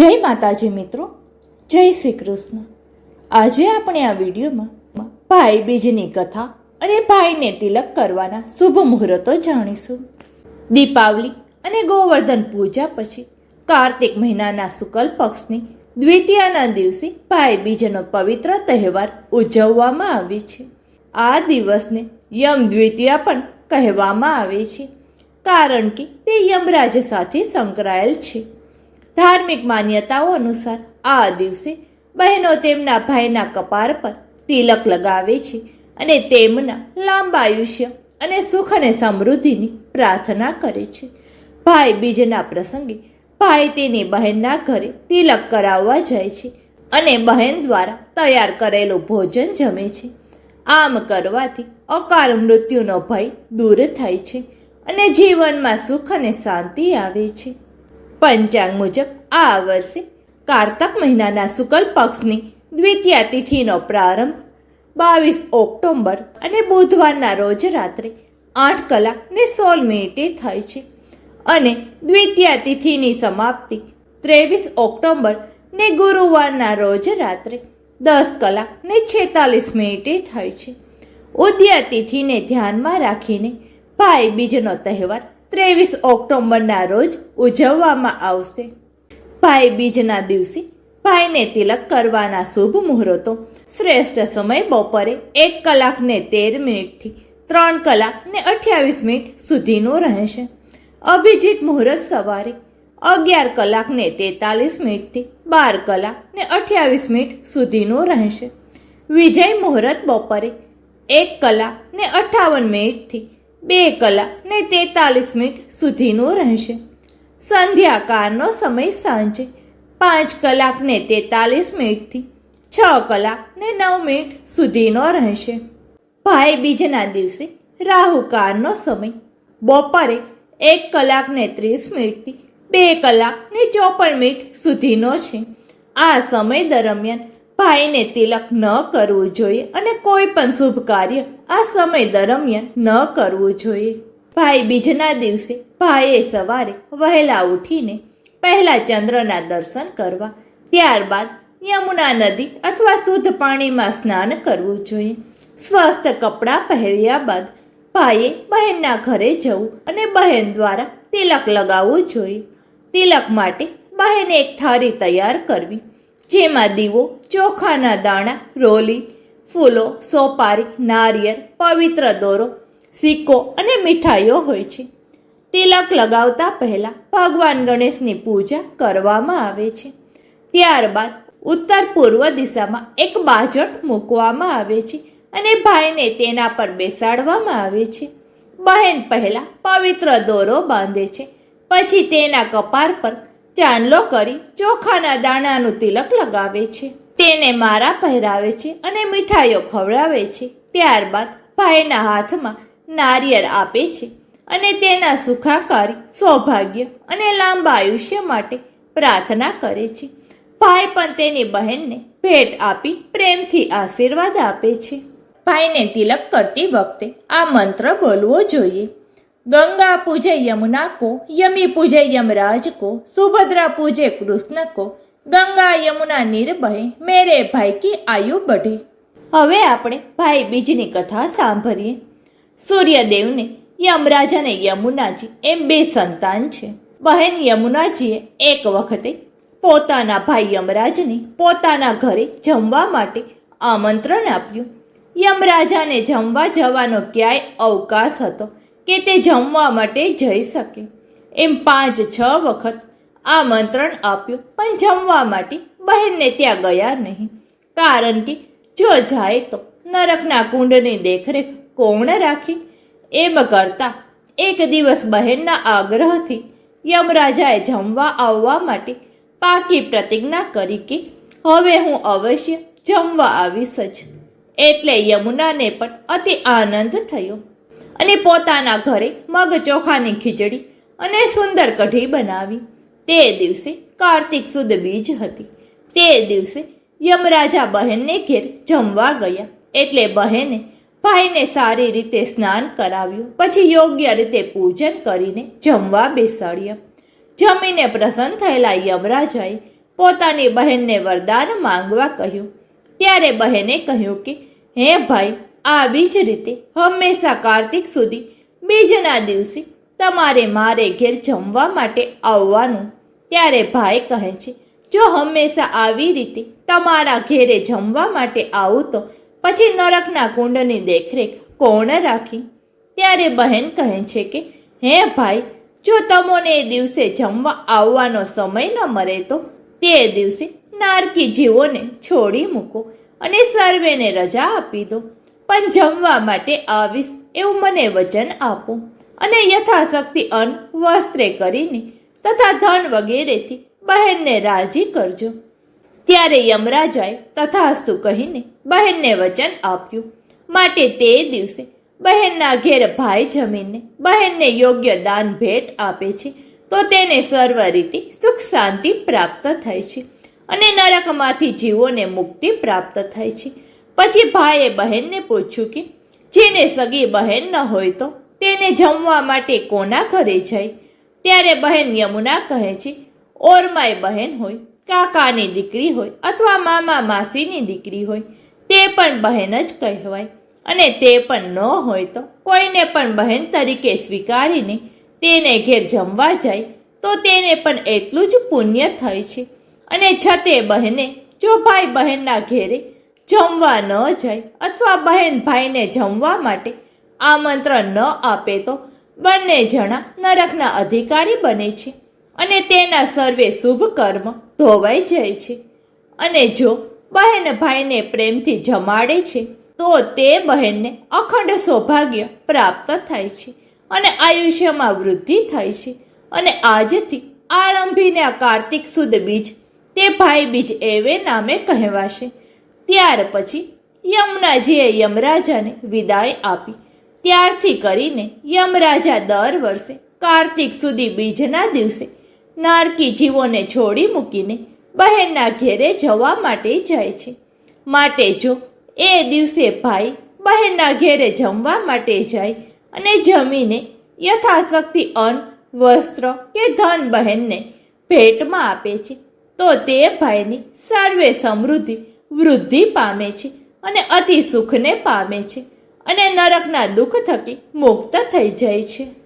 જય માતાજી મિત્રો, જય શ્રી કૃષ્ણ. આજે આપણે આ વિડીયોમાં ભાઈ બીજની કથા અને ભાઈને તિલક કરવાના શુભ મુહૂર્તો જાણીશું. દીપાવલી અને ગોવર્ધન પૂજા પછી કાર્તિક મહિનાના શુકલ પક્ષની દ્વિતીયાના દિવસે ભાઈ બીજનો પવિત્ર તહેવાર ઉજવવામાં આવે છે. આ દિવસને યમ દ્વિતીયા પણ કહેવામાં આવે છે, કારણ કે તે યમરાજ સાથે સંકળાયેલ છે. ધાર્મિક માન્યતાઓ અનુસાર આ દિવસે બહેનો તેમના ભાઈના કપાર પર તિલક લગાવે છે અને તેમના લાંબા આયુષ્ય અને સુખ અને સમૃદ્ધિની પ્રાર્થના કરે છે. ભાઈ બીજના પ્રસંગે ભાઈ તેની બહેનના ઘરે તિલક કરાવવા જાય છે અને બહેન દ્વારા તૈયાર કરેલું ભોજન જમે છે. આમ કરવાથી અકાળ મૃત્યુનો ભય દૂર થાય છે અને જીવનમાં સુખ અને શાંતિ આવે છે. પંચાંગ મુજબ આ વર્ષે કારતક મહિનાના શુક્લ પક્ષની દ્વિતીય તિથિનો પ્રારંભ બાવીસ ઓક્ટોબર અને બુધવારના રોજ રાત્રે આઠ કલાક ને સોળ મિનિટે થાય છે. અને દ્વિતીય તિથિની સમાપ્તિ ત્રેવીસ ઓક્ટોબર ને ગુરુવારના રોજ રાત્રે દસ કલાક ને છેતાલીસ મિનિટે થાય છે. ઉદ્યા તિથિને ધ્યાનમાં રાખીને ભાઈ બીજનો તહેવાર ત્રેવીસ ઓક્ટોબરના રોજ ઉજવવામાં આવશે. ભાઈ બીજના દિવસે ભાઈને તિલક કરવાના શુભ મુહૂર્તો. શ્રેષ્ઠ સમય બપોરે એક કલાક ને તેર મિનિટથી ત્રણ કલાક ને અઠ્યાવીસ મિનિટ સુધીનું રહેશે. અભિજીત મુહૂર્ત સવારે અગિયાર કલાક ને તેતાલીસ મિનિટથી બાર કલાક ને અઠ્યાવીસ મિનિટ સુધીનું રહેશે. વિજય મુહૂર્ત બપોરે એક કલાક ને અઠ્ઠાવન મિનિટથી બે કલાક ને તેતાલીસ મિનિટ સુધીનો રહેશે. સંધ્યાકાળનો સમય સાંજે પાંચ કલાક ને તેતાલીસ મિનિટથી છ કલાક ને નવ મિનિટ સુધીનો રહેશે. ભાઈ બીજના દિવસે રાહુકાળનો સમય બપોરે એક કલાક ને ત્રીસ મિનિટથી બે કલાક ને ચોપન મિનિટ સુધીનો છે. આ સમય દરમિયાન ભાઈને તિલક ન કરવું જોઈએ અને કોઈ પણ શુભ કાર્ય આ સમય દરમિયાન ન કરવું જોઈએ. ભાઈ બીજના દિવસે ભાઈએ સવારે વહેલા ઉઠીને પહેલા ચંદ્રના દર્શન કરવા, ત્યારબાદ યમુના નદી અથવા શુદ્ધ પાણીમાં સ્નાન કરવું જોઈએ. સ્વસ્થ કપડાં પહેર્યા બાદ ભાઈએ બહેનના ઘરે જવું અને બહેન દ્વારા તિલક લગાવવું જોઈએ. તિલક માટે બહેને એક થાળી તૈયાર કરવી જેમાં દીવો, ચોખાના દાણા, રોલી, ફૂલો, સોપારી, નારિયેળ, પવિત્ર દોરો, સિક્કો અને મીઠાઈઓ હોય છે. તિલક લગાવતા પહેલાં ભગવાન ગણેશની પૂજા કરવામાં આવે છે. ત્યારબાદ ઉત્તર પૂર્વ દિશામાં એક બાજટ મૂકવામાં આવે છે અને ભાઈને તેના પર બેસાડવામાં આવે છે. બહેન પહેલાં પવિત્ર દોરો બાંધે છે. પછી તેના કપાર પર ચાંદલો કરી ચોખાના દાણાનું તિલક લગાવે છે. તેને મારા પહેરાવે છે અને મીઠાઈઓ ખવડાવે છે. ત્યારબાદ ભાઈના હાથમાં નારિયેળ આપે છે અને તેના સુખાકારી, સૌભાગ્ય અને લાંબા આયુષ્ય માટે પ્રાર્થના કરે છે. ભાઈ પણ તેની બહેનને ભેટ આપી પ્રેમથી આશીર્વાદ આપે છે. ભાઈને તિલક કરતી વખતે આ મંત્ર બોલવો જોઈએ. ગંગા પૂજે યમુના કો યમી પૂજે યમરાજ કો સુભદ્રા પૂજે કૃષ્ણ કો ગંગા યમુના નિર્ભય, મેરે ભાઈ કી આયુ બઢે. હવે આપણે ભાઈ બીજની કથા સાંભળીએ. સૂર્યદેવને યમરાજ અને યમુનાજી એમ બે સંતાન છે. બહેન યમુનાજીએ એક વખતે પોતાના ભાઈ યમરાજને પોતાના ઘરે જમવા માટે આમંત્રણ આપ્યું. યમરાજાને જમવા જવાનો ક્યાંય અવકાશ હતો. કે તે જમવા માટે જઈ શકે. એમ પાંચ છ વખત આમંત્રણ આપ્યું, પણ જમવા માટે બહેનને ત્યાં ગયા નહીં. કારણ કે જો જાય તો નરકના કુંડની દેખરેખ કોણ રાખી? એમ કરતા એક દિવસ બહેનના આગ્રહથી યમરાજાએ જમવા આવવા માટે પાકી પ્રતિજ્ઞા કરી કે હવે હું અવશ્ય જમવા આવીશ જ. એટલે યમુનાને પણ અતિ આનંદ થયો. અને પોતાના ઘરે મગ ચોખાની ખીચડી અને સુંદર કઢી બનાવી. તે દિવસે કાર્તિક સુદ બીજ હતી. તે દિવસે યમરાજા બહેનને ઘેર જમવા ગયા. એટલે બહેને ભાઈને સારી રીતે સ્નાન કરાવ્યું. પછી યોગ્ય રીતે પૂજન કરીને જમવા બેસાડ્યા. જમીને પ્રસન્ન થયેલા યમરાજાએ પોતાની બહેનને વરદાન માંગવા કહ્યું. ત્યારે બહેને કહ્યું કે, હે ભાઈ આવી જ રીતે હંમેશા કાર્તિક સુધી બીજના દિવસે તમારે મારે ઘેર જમવા માટે આવવાનું. ત્યારે ભાઈ કહે છે, જો હંમેશા આવી રીતે તમારા ઘેરે જમવા માટે આવું તો પછી નરકના કુંડની દેખરેખ કોણ રાખી? ત્યારે બહેન કહે છે કે, હે ભાઈ, જો તમોને એ દિવસે જમવા આવવાનો સમય ન મળે તો તે દિવસે નારકી જીવોને છોડી મૂકો અને સર્વેને રજા આપી દો. પણ જમવા માટે આવીશ એવું મને વચન આપો. અને યથાશક્તિ અન્ન વસ્ત્રે કરીને તથા ધન વગેરેથી બહેનને રાજી કરજો. ત્યારે યમરાજાએ તથાસ્તુ કહીને બહેનને વચન આપ્યું. માટે તે દિવસે બહેનના ઘેર ભાઈ જમીને બહેનને યોગ્ય દાન ભેટ આપે છે, તો તેને સર્વ રીતે સુખ શાંતિ પ્રાપ્ત થાય છે અને નરકમાંથી જીવોને મુક્તિ પ્રાપ્ત થાય છે. પછી ભાઈએ બહેનને પૂછ્યું કે, જેને સગી બહેન ન હોય તો તેને જમવા માટે કોના ઘરે જાય ત્યારે બહેન યમુના કહે છે, ઓરમાય બહેન હોય, કાકાની દીકરી હોય અથવા મામા માસીની દીકરી હોય, તે પણ બહેન જ કહેવાય. અને તે પણ ન હોય તો કોઈને પણ બહેન તરીકે સ્વીકારીને તેને ઘેર જમવા જાય, તો તેને પણ એટલું જ પુણ્ય થાય છે. અને છતે બહેને જો ભાઈ બહેનના ઘેરે જમવા ન જાય અથવા બહેન ભાઈને જમવા માટે આમંત્રણ ન આપે તો બંને જણા નરકના અધિકારી બને છે અને તેના સર્વે શુભ કર્મ ધોવાઈ જાય છે. અને જો બહેન ભાઈને પ્રેમથી જમાડે છે, તો તે બહેનને અખંડ સૌભાગ્ય પ્રાપ્ત થાય છે અને આયુષ્યમાં વૃદ્ધિ થાય છે. અને આજથી આરંભીને આ કાર્તિક સુદ બીજ તે ભાઈ બીજ એવે નામે કહેવાશે. ત્યાર પછી યમુનાજીએ યમરાજાને વિદાય આપી. ત્યારથી કરીને યમરાજા દર વર્ષે કાર્તિક સુધી બીજના દિવસે નારકી જીવોને છોડી મૂકીને બહેનના ઘેરે જવા માટે જાય છે. માટે જો એ દિવસે ભાઈ બહેનના ઘેરે જમવા માટે જાય અને જમીને યથાશક્તિ અન્ન, વસ્ત્ર કે ધન બહેનને ભેટમાં આપે છે, તો તે ભાઈની સર્વે સમૃદ્ધિ વૃદ્ધિ પામે છે અને અતિ સુખને પામે છે અને નરકના દુઃખ થકી મુક્ત થઈ જાય છે.